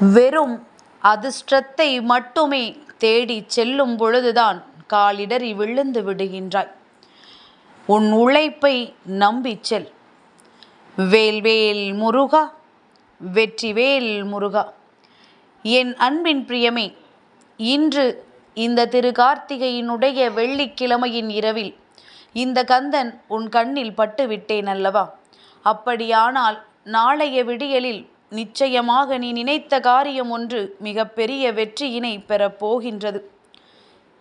வெறும் அதிர்ஷ்டத்தை மட்டுமே தேடிச் செல்லும் பொழுதுதான் காலிடறி விழுந்து விடுகின்றாய். உன் உழைப்பை நம்பி செல். வேல்வேல் முருகா வெற்றிவேல் முருகா. என் அன்பின் பிரியமே இன்று இந்த திரு கார்த்திகையினுடைய வெள்ளிக்கிழமையின் இரவில் இந்த கந்தன் உன் கண்ணில் பட்டு விட்டேன் அல்லவா? அப்படியானால் நாளைய விடியலில் நிச்சயமாக நீ நினைத்த காரியம் ஒன்று மிகப்பெரிய வெற்றியினை பெறப் போகின்றது.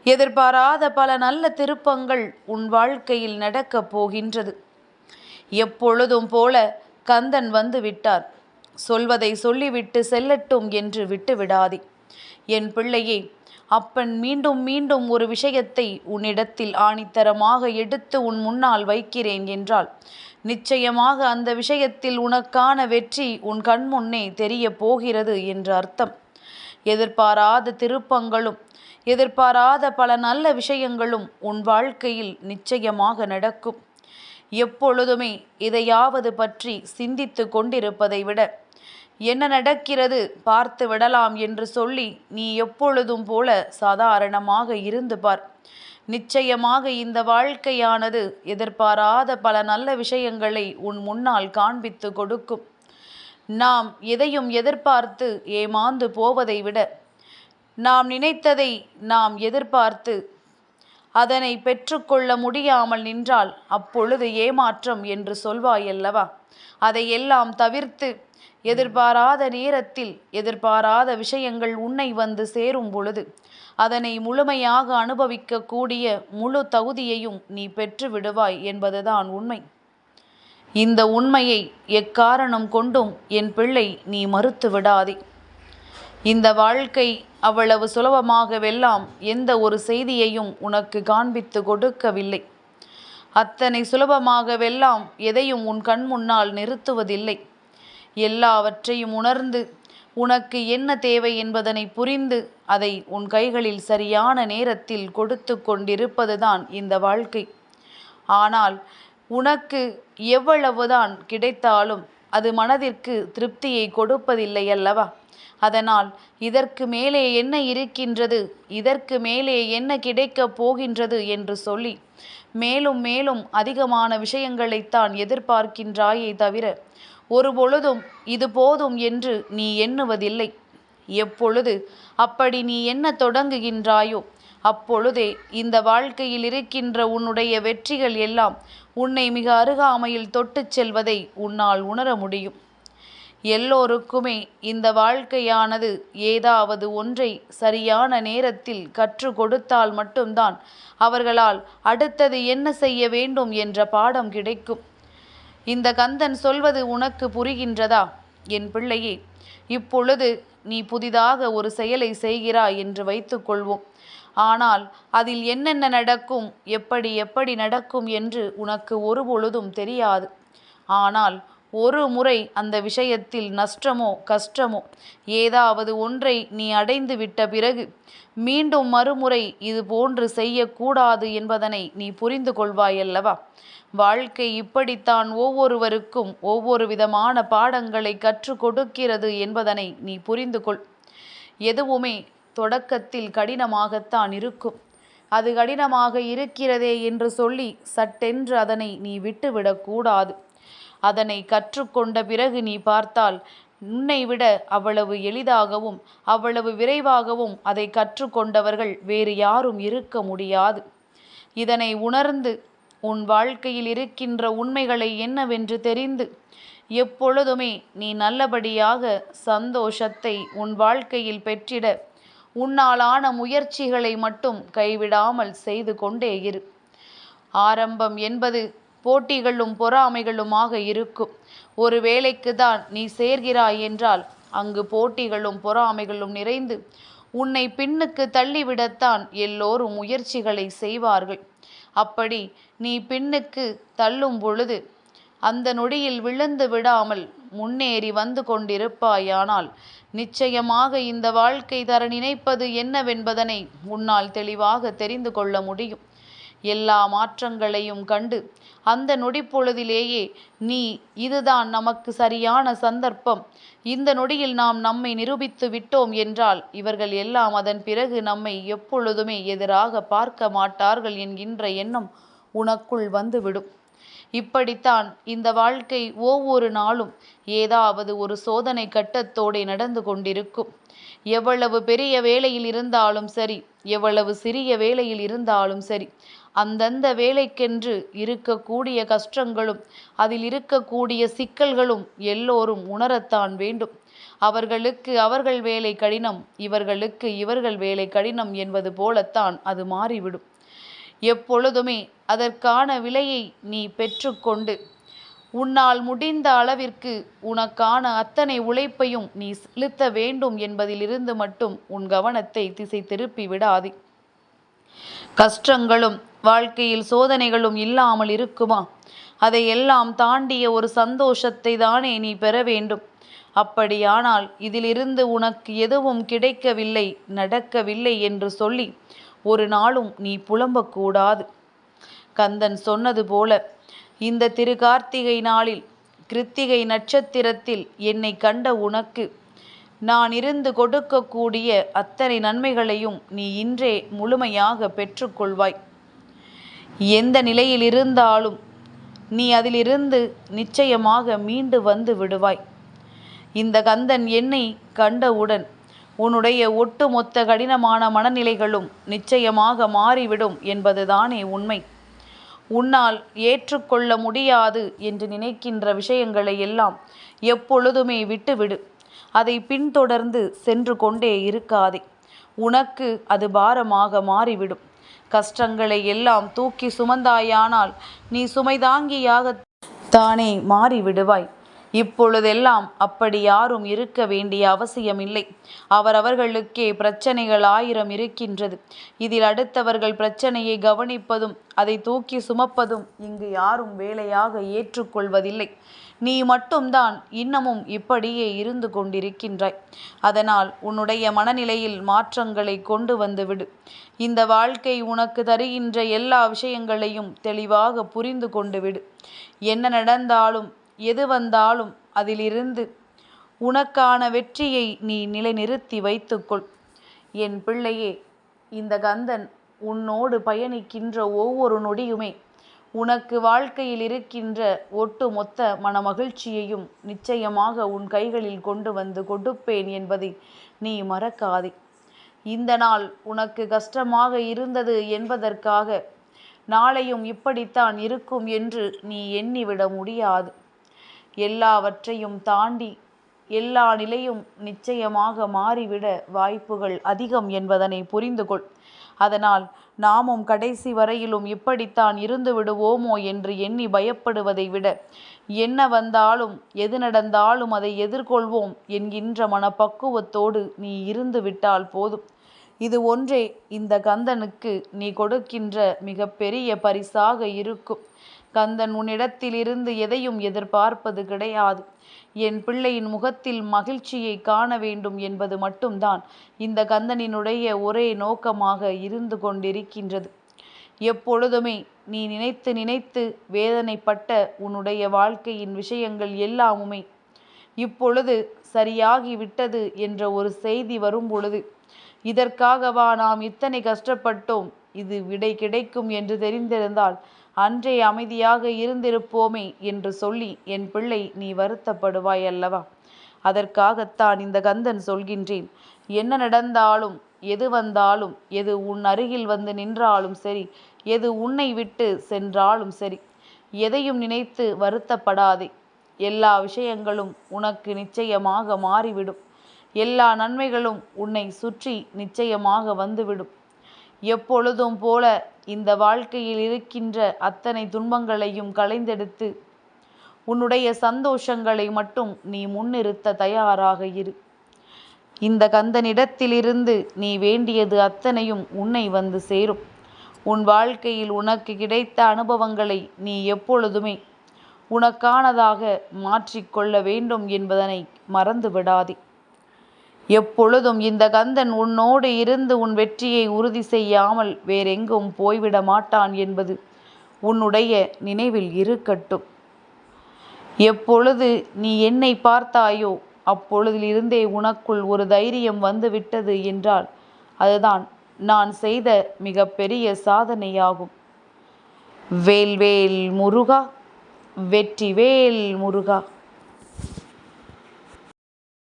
எதிர்பாராத பல நல்ல திருப்பங்கள் உன் வாழ்க்கையில் நடக்கப் போகின்றது. எப்பொழுதும் போல கந்தன் வந்து விட்டார். சொல்வதை சொல்லிவிட்டு செல்லட்டும் என்று விட்டு விடாதே என் பிள்ளையே அப்பன் மீண்டும் மீண்டும் ஒரு விஷயத்தை உன்னிடத்தில் ஆணித்தரமாக எடுத்து உன் முன்னால் வைக்கிறேன் என்றாள். நிச்சயமாக அந்த விஷயத்தில் உனக்கான வெற்றி உன் கண்முன்னே தெரிய போகிறது என்று அர்த்தம். எதிர்பாராத திருப்பங்களும் எதிர்பாராத பல நல்ல விஷயங்களும் உன் வாழ்க்கையில் நிச்சயமாக நடக்கும். எப்பொழுதுமே இதையாவது பற்றி சிந்தித்து கொண்டிருப்பதை விட என்ன நடக்கிறது? பார்த்து விடலாம் என்று சொல்லி நீ எப்பொழுதும் போல சாதாரணமாக இருந்து பார். நிச்சயமாக இந்த வாழ்க்கையானது எதிர்பாராத பல நல்ல விஷயங்களை உன் முன்னால் காண்பித்து கொடுக்கும். நாம் எதையும் எதிர்பார்த்து ஏமாந்து போவதை விட நாம் நினைத்ததை நாம் எதிர்பார்த்து அதனை பெற்றுக்கொள்ள முடியாமல் நின்றால் அப்பொழுது ஏமாற்றம் என்று சொல்வாயல்லவா? அதையெல்லாம் தவிர்த்து எதிர்பாராத நேரத்தில் எதிர்பாராத விஷயங்கள் உன்னை வந்து சேரும் பொழுது அதனை முழுமையாக அனுபவிக்கக்கூடிய முழு தகுதியையும் நீ பெற்று விடுவாய் என்பதுதான் உண்மை. இந்த உண்மையை எக்காரணம் கொண்டும் என் பிள்ளை நீ மறுத்து விடாதே. இந்த வாழ்க்கை அவ்வளவு சுலபமாகவெல்லாம் எந்த ஒரு செய்தியையும் உனக்கு காண்பித்து கொடுக்கவில்லை. அத்தனை சுலபமாகவெல்லாம் எதையும் உன் கண் முன்னால் நிறுத்துவதில்லை. எல்லாவற்றையும் உணர்ந்து உனக்கு என்ன தேவை என்பதனை புரிந்து அதை உன் கைகளில் சரியான நேரத்தில் கொடுத்து கொண்டிருப்பதுதான் இந்த வாழ்க்கை. ஆனால் உனக்கு எவ்வளவுதான் கிடைத்தாலும் அது மனதிற்கு திருப்தியை கொடுப்பதில்லை அல்லவா? அதனால் இதற்கு மேலே என்ன இருக்கின்றது? இதற்கு மேலே என்ன கிடைக்கப் போகின்றது என்று சொல்லி மேலும் மேலும் அதிகமான விஷயங்களைத்தான் எதிர்பார்க்கின்றாயே தவிர ஒரு பொழுதும் இது போதும் என்று நீ எண்ணுவதில்லை. எப்பொழுது அப்படி நீ என்ன தொடங்குகின்றாயோ அப்பொழுதே இந்த வாழ்க்கையில் இருக்கின்ற உன்னுடைய வெற்றிகள் எல்லாம் உன்னை மிக அருகாமையில் தொட்டுச் செல்வதை உன்னால் உணர முடியும். எல்லோருக்குமே இந்த வாழ்க்கையானது ஏதாவது ஒன்றை சரியான நேரத்தில் கற்று கொடுத்தால் மட்டும்தான் அவர்களால் அடுத்தது என்ன செய்ய வேண்டும் என்ற பாடம் கிடைக்கும். இந்த கந்தன் சொல்வது உனக்கு புரிகின்றதா? என் பிள்ளையே இப்பொழுது நீ புதிதாக ஒரு செயலை செய்கிறாய் என்று வைத்துக்கொள்வோம் ஆனால் அதில் என்னென்ன நடக்கும் எப்படி எப்படி நடக்கும் என்று உனக்கு ஒரு பொழுதும் தெரியாது. ஆனால் ஒரு முறை அந்த விஷயத்தில் நஷ்டமோ கஷ்டமோ ஏதாவது ஒன்றை நீ அடைந்து விட்ட பிறகு மீண்டும் மறுமுறை இது போன்று செய்யக்கூடாது என்பதனை நீ புரிந்து கொள்வாயல்லவா? வாழ்க்கை இப்படித்தான் ஒவ்வொருவருக்கும் ஒவ்வொரு விதமான பாடங்களை கற்றுக் கொடுக்கிறது என்பதனை நீ புரிந்து கொள். எதுவுமே தொடக்கத்தில் கடினமாகத்தான் இருக்கும். அது கடினமாக இருக்கிறதே என்று சொல்லி சட்டென்று அதனை நீ விட்டுவிடக்கூடாது. அதனை கற்றுக்கொண்ட பிறகு நீ பார்த்தால் உன்னை விட அவ்வளவு எளிதாகவும் அவ்வளவு விரைவாகவும் அதை கற்றுக்கொண்டவர்கள் வேறு யாரும் இருக்க முடியாது. இதனை உணர்ந்து உன் வாழ்க்கையில் இருக்கின்ற உண்மைகளை என்னவென்று தெரிந்து எப்பொழுதுமே நீ நல்லபடியாக சந்தோஷத்தை உன் வாழ்க்கையில் பெற்றிட உன்னாலான முயற்சிகளை மட்டும் கைவிடாமல் செய்து கொண்டே இரு. ஆரம்பம் என்பது போட்டிகளும் பொறாமைகளுமாக இருக்கும். ஒரு வேலைக்கு தான் நீ சேர்கிறாய் என்றால் அங்கு போட்டிகளும் பொறாமைகளும் நிறைந்து உன்னை பின்னுக்கு தள்ளிவிடத்தான் எல்லோரும் முயற்சிகளை செய்வார்கள். அப்படி நீ பின்னுக்கு தள்ளும் பொழுது அந்த நொடியில் விழுந்து விடாமல் முன்னேறி வந்து கொண்டிருப்பாயானால் நிச்சயமாக இந்த வாழ்க்கை தர நினைப்பது என்னவென்பதனை உன்னால் தெளிவாக தெரிந்து கொள்ள முடியும். எல்லா மாற்றங்களையும் கண்டு அந்த நொடிப்பொழுதிலேயே நீ இதுதான் நமக்கு சரியான சந்தர்ப்பம். இந்த நொடியில் நாம் நம்மை நிரூபித்து விட்டோம் என்றால் இவர்கள் எல்லாம் அதன் பிறகு நம்மை எப்பொழுதுமே எதிராக பார்க்க மாட்டார்கள் என்கின்ற எண்ணம் உனக்குள் வந்துவிடும். இப்படித்தான் இந்த வாழ்க்கை ஒவ்வொரு நாளும் ஏதாவது ஒரு சோதனை கட்டத்தோடே நடந்து கொண்டிருக்கும். எவ்வளவு பெரிய வேலையில் இருந்தாலும் சரி எவ்வளவு சிறிய வேலையில் இருந்தாலும் சரி அந்தந்த வேலைக்கென்று இருக்கக்கூடிய கஷ்டங்களும் அதில் இருக்கக்கூடிய சிக்கல்களும் எல்லோரும் உணரத்தான் வேண்டும். அவர்களுக்கு அவர்கள் வேலை கடினம் இவர்களுக்கு இவர்கள் வேலை கடினம் என்பது போலத்தான் அது மாறிவிடும். எப்பொழுதுமே அதற்கான விலையை நீ பெற்றுக்கொண்டு உன்னால் முடிந்த அளவிற்கு உனக்கான அத்தனை உழைப்பையும் நீ செலுத்த வேண்டும் என்பதிலிருந்து மட்டும் உன் கவனத்தை திசை திருப்பி விடாதே. கஷ்டங்களும் வாழ்க்கையில் சோதனைகளும் இல்லாமல் இருக்குமா? அதையெல்லாம் தாண்டிய ஒரு சந்தோஷத்தை தானே நீ பெற வேண்டும். அப்படியானால் இதிலிருந்து உனக்கு எதுவும் கிடைக்கவில்லை நடக்கவில்லை என்று சொல்லி ஒரு நாளும் நீ புலம்பக்கூடாது. கந்தன் சொன்னது போல இந்த திரு கார்த்திகை நாளில் கிருத்திகை நட்சத்திரத்தில் என்னை கண்ட உனக்கு நான் இருந்து கொடுக்கக்கூடிய அத்தனை நன்மைகளையும் நீ இன்றே முழுமையாக பெற்றுக்கொள்வாய். எந்த நிலையில் இருந்தாலும் நீ அதிலிருந்து நிச்சயமாக மீண்டு வந்து விடுவாய். இந்த கந்தன் என்னை கண்டவுடன் உன்னுடைய ஒட்டுமொத்த கடினமான மனநிலைகளும் நிச்சயமாக மாறிவிடும் என்பதுதானே உண்மை. உன்னால் ஏற்றுக்கொள்ள முடியாது என்று நினைக்கின்ற விஷயங்களை எல்லாம் எப்பொழுதுமே விட்டுவிடு. அதை பின்தொடர்ந்து சென்று கொண்டே இருக்காதே. உனக்கு அது பாரமாக மாறிவிடும். கஷ்டங்களை எல்லாம் தூக்கி சுமந்தாயானால் நீ சுமைதாங்கியாக தானே மாறிவிடுவாய் இப்பொழுதெல்லாம் அப்படி யாரும் இருக்க வேண்டிய அவசியமில்லை. அவரவர்களுக்கே பிரச்சனைகள் ஆயிரம் இருக்கின்றது. இதில் அடுத்தவர்கள் பிரச்சனையை கவனிப்பதும் அதை தூக்கி சுமப்பதும் இங்கு யாரும் வேலையாக ஏற்றுக்கொள்வதில்லை. நீ மட்டும்தான் இன்னமும் இப்படியே இருந்து கொண்டிருக்கின்றாய். அதனால் உன்னுடைய மனநிலையில் மாற்றங்களை கொண்டு வந்துவிடு. இந்த வாழ்க்கை உனக்கு தருகின்ற எல்லா விஷயங்களையும் தெளிவாக புரிந்து கொண்டு விடு. என்ன நடந்தாலும் எது வந்தாலும் அதிலிருந்து உனக்கான வெற்றியை நீ நிலைநிறுத்தி வைத்துக்கொள். என் பிள்ளையே இந்த கந்தன் உன்னோடு பயணிக்கின்ற ஒவ்வொரு நொடியுமே உனக்கு வாழ்க்கையில் இருக்கின்ற ஒட்டு மொத்த மனமகிழ்ச்சியையும் நிச்சயமாக உன் கைகளில் கொண்டு வந்து கொடுப்பேன் என்பதை நீ மறக்காதே. இந்த நாள் உனக்கு கஷ்டமாக இருந்தது என்பதற்காக நாளையும் இப்படித்தான் இருக்கும் என்று நீ எண்ணிவிட முடியாது. எல்லாவற்றையும் தாண்டி எல்லா நிலையும் நிச்சயமாக மாறிவிட வாய்ப்புகள் அதிகம் என்பதனை புரிந்து கொள் அதனால் நாமும் கடைசி வரையிலும் இப்படித்தான் இருந்து விடுவோமோ என்று எண்ணி பயப்படுவதை விட என்ன வந்தாலும் எது நடந்தாலும் அதை எதிர்கொள்வோம் என்கின்ற மனப்பக்குவத்தோடு நீ இருந்து விட்டால் போதும். இது ஒன்றே இந்த கந்தனுக்கு நீ கொடுக்கின்ற மிகப்பெரிய பரிசாக இருக்கும். கந்தன் உன்னிடத்திலிருந்து எதையும் எதிர்பார்ப்பது கிடையாது. என் பிள்ளையின் முகத்தில் மகிழ்ச்சியை காண வேண்டும் என்பது மட்டும்தான் இந்த கந்தனினுடைய ஒரே நோக்கமாக இருந்து கொண்டிருக்கின்றது. எப்பொழுதுமே நீ நினைத்து நினைத்து வேதனைப்பட்ட உன்னுடைய வாழ்க்கையின் விஷயங்கள் எல்லாமுமே இப்பொழுது சரியாகி விட்டது என்ற ஒரு செய்தி வரும் பொழுது இதற்காகவா நாம் இத்தனை கஷ்டப்பட்டோம்? இது விடை கிடைக்கும் என்று தெரிந்திருந்தால் அன்றே அமைதியாக இருந்திருப்போமே என்று சொல்லி என் பிள்ளை நீ வருத்தப்படுவாய் அல்லவா? அதற்காகத்தான் இந்த கந்தன் சொல்கின்றேன். என்ன நடந்தாலும் எது வந்தாலும் எது உன் அருகில் வந்து நின்றாலும் சரி எது உன்னை விட்டு சென்றாலும் சரி எதையும் நினைத்து வருத்தப்படாதே. எல்லா விஷயங்களும் உனக்கு நிச்சயமாக மாறிவிடும். எல்லா நன்மைகளும் உன்னை சுற்றி நிச்சயமாக வந்துவிடும். எப்பொழுதும் போல இந்த வாழ்க்கையில் இருக்கின்ற அத்தனை துன்பங்களையும் களைந்தெடுத்து உன்னுடைய சந்தோஷங்களை மட்டும் நீ முன்னிறுத்த தயாராக இரு. இந்த கந்தனிடத்திலிருந்து நீ வேண்டியது அத்தனையும் உன்னை வந்து சேரும். உன் வாழ்க்கையில் உனக்கு கிடைத்த அனுபவங்களை நீ எப்பொழுதுமே உனக்கானதாக மாற்றிக்கொள்ள வேண்டும் என்பதனை மறந்து விடாதே எப்பொழுதும் இந்த கந்தன் உன்னோடு இருந்து உன் வெற்றியை உறுதி செய்யாமல் வேறெங்கும் போய்விட மாட்டான் என்பது உன்னுடைய நினைவில் இருக்கட்டும். எப்பொழுது நீ என்னை பார்த்தாயோ அப்பொழுதிலிருந்தே உனக்குள் ஒரு தைரியம் வந்துவிட்டது என்றால் அதுதான் நான் செய்த மிகப்பெரிய சாதனையாகும். வேல்வேல் முருகா வெற்றிவேல் முருகா.